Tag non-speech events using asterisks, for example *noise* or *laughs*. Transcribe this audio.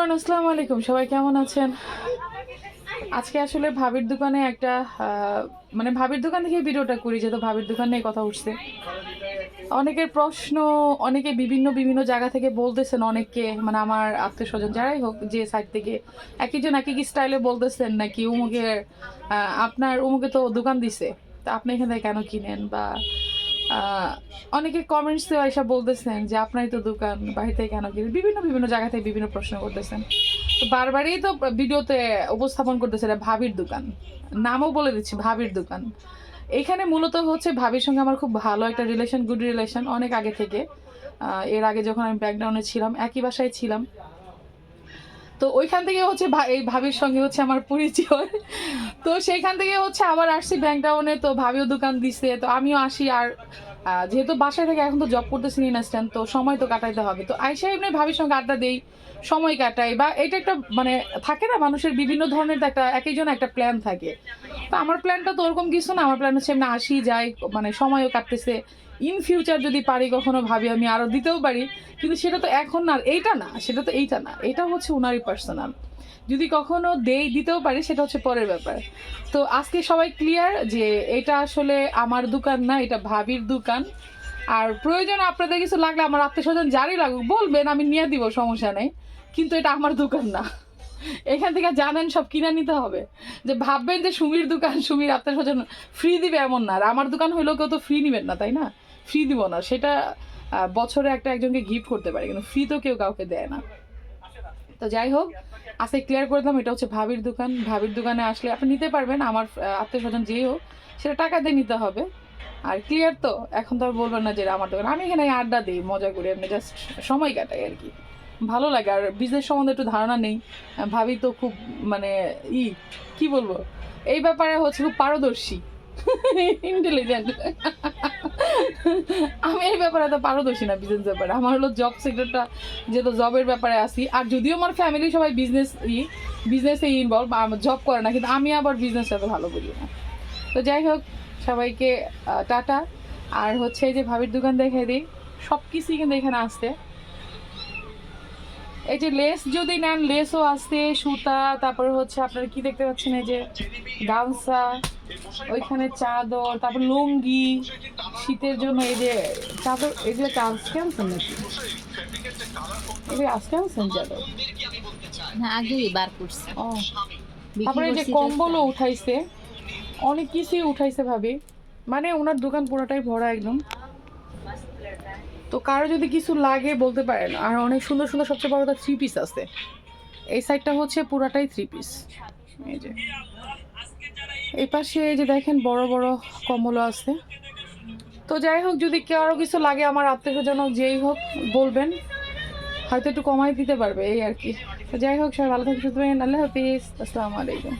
Everyone, আসসালামু আলাইকুম। সবাই কেমন আছেন? আজকে আসলে ভাবির দোকানে একটা মানে ভাবির দোকান থেকে ভিডিওটা করি, যেহেতু ভাবির দোকান নিয়ে কথা উঠছে। অনেকের প্রশ্ন, অনেকে বিভিন্ন বিভিন্ন জায়গা থেকে বলতেছেন অনেককে মানে আমার আত্মীয় স্বজন যারাই হোক, যে সাইড থেকে এক একজন এক এক স্টাইলে বলতেছেন নাকি উমুকের আপনার উমুকে তো দোকান দিছে, তা আপনি এখান থেকে কেন কিনেন বা অনেকে কমেন্টসে এসব বলতেছেন যে, আপনারই তো দোকান বাড়ি থেকে কেন কিনেন বিভিন্ন বিভিন্ন জায়গা থেকে বিভিন্ন প্রশ্ন করতেছেন। তো বারবারই তো ভিডিওতে উপস্থাপন করতেছে এটা ভাবির দোকান। নামও বলে দিচ্ছি, ভাবির দোকান। এখানে মূলত হচ্ছে ভাবির সঙ্গে আমার খুব ভালো একটা রিলেশন গুড রিলেশন অনেক আগে থেকে। এর আগে যখন আমি ব্যাকগ্রাউন্ডে ছিলাম, একই বাসায় ছিলাম। তো ওইখান থেকে হচ্ছে এই ভাবির সঙ্গে হচ্ছে আমার পরিচয়। তো সেইখান থেকে হচ্ছে আবার আসছি ব্যাংকটাউনে তো ভাবিও দোকান দিছে, তো আমিও আসি আর যেহেতু বাসায় থেকে এখন তো জব করতেছি ইনস্ট্যান্ট তো সময় তো কাটাইতে হবে। তো আইসা এমনি ভাবির সঙ্গে আড্ডা দেই, সময় কাটাই বা এটা একটা মানে থাকে না মানুষের বিভিন্ন ধরনের একটা এক একজন একটা প্ল্যান থাকে। তো আমার প্ল্যানটা তো ওরকম কিছু না, আমার প্ল্যান হচ্ছে এমনি আসি, যাই মানে সময়ও কাটতেছে। ইন ফিউচার যদি পারি কখনো ভাবি আমি আরও দিতেও পারি, কিন্তু সেটা তো এখন না, এইটা না, সেটা তো এইটা না, এটা হচ্ছে ওনারই পার্সোনাল যদি কখনো দেই, দিতেও পারি, সেটা হচ্ছে পরের ব্যাপার। তো আজকে সবাই ক্লিয়ার যে এটা আসলে আমার দোকান না, এটা ভাবির দোকান। আর প্রয়োজন আপনাদের কিছু লাগলে আমার আত্মীয় স্বজন যারই লাগুক, বলবেন, আমি নিয়ে দিব, সমস্যা নেই। কিন্তু এটা আমার দোকান না। এখান থেকে জানেন, সব কিনে নিতে হবে। যে ভাববেন যে সুমির দোকান, সুমির আত্মীয় স্বজন ফ্রি দিবে এমন না। আর আমার দোকান হইলেও কেউ তো ফ্রি নিবেন না, তাই না? ফ্রি দিব না। সেটা বছরে একটা একজনকে গিফট করতে পারে, কিন্তু ফ্রি তো কেউ কাউকে দেয় না। তো যাই হোক, আজকে ক্লিয়ার করে দিলাম, এটা হচ্ছে ভাবির দোকান। ভাবির দোকানে আসলে আপনি নিতে পারবেন, আমার আত্মীয় স্বজন যেই হোক, সেটা টাকা দিয়ে নিতে হবে। আর ক্লিয়ার তো, এখন তো আর বলবেন না যে আমার দোকান। আমি এখানে আড্ডা দিই, মজা করি, এমনি জাস্ট সময় কাটাই আর কি। ভালো লাগে, আর বিজনেস সম্বন্ধে একটু ধারণা নেই। ভাবি তো খুব মানে ই, কি বলব? এই ব্যাপারে হচ্ছে খুব পারদর্শী। *laughs* ইন্টেলিজেন্ট আমি এই ব্যাপারে তো পারদর্শী না বিজনেস ব্যাপারে। আমার হলো জব সেক্টরটা যেহেতু জবের ব্যাপারে আসি আর যদিও আমার ফ্যামিলি সবাই বিজনেস ই বিজনেসে ইনভলভ জব করে না, কিন্তু আমি আবার বিজনেসটা তো ভালো বলি না। তো যাই হোক, সবাইকে টাটা। আর হচ্ছে এই যে ভাবির দোকান দেখে দিই। সব কিছুই কিন্তু এখানে আসতে এই যে লেস যদি নেন লেসও আসতে সুতা, তারপরে হচ্ছে আপনারা কি দেখতে পাচ্ছেন? এই যে গামছা। ওইখানে চাদর তারপর লুঙ্গি শীতের জন্য এই যে চাদর এগুলো আজকে আনছেন নাকি? এগুলো আজকে আনছেন চাদর? না আগেই বার করছে। ও তারপরে যে কম্বলও উঠাইছে। অনেক কিছুই উঠাইছে ভাবি। মানে ওনার দোকান পুরোটাই ভরা একদম। তো কারও যদি কিছু লাগে বলতে পারেন আর অনেক সুন্দর সুন্দর সবচেয়ে বড় থ্রি পিস আছে। এই সাইডটা হচ্ছে পুরাটাই থ্রি পিস এই যে। এই পাশে এই যে দেখেন বড় বড় কমলও আছে তো যাই হোক, যদি কেউ আরও কিছু লাগে আমার আত্মীয়জনক যেই হোক বলবেন, হয়তো একটু কমাই দিতে পারবে এই আর কি যাই হোক, সবাই ভালো থাকবেন। আল্লাহ হাফিজ, আসসালামু আলাইকুম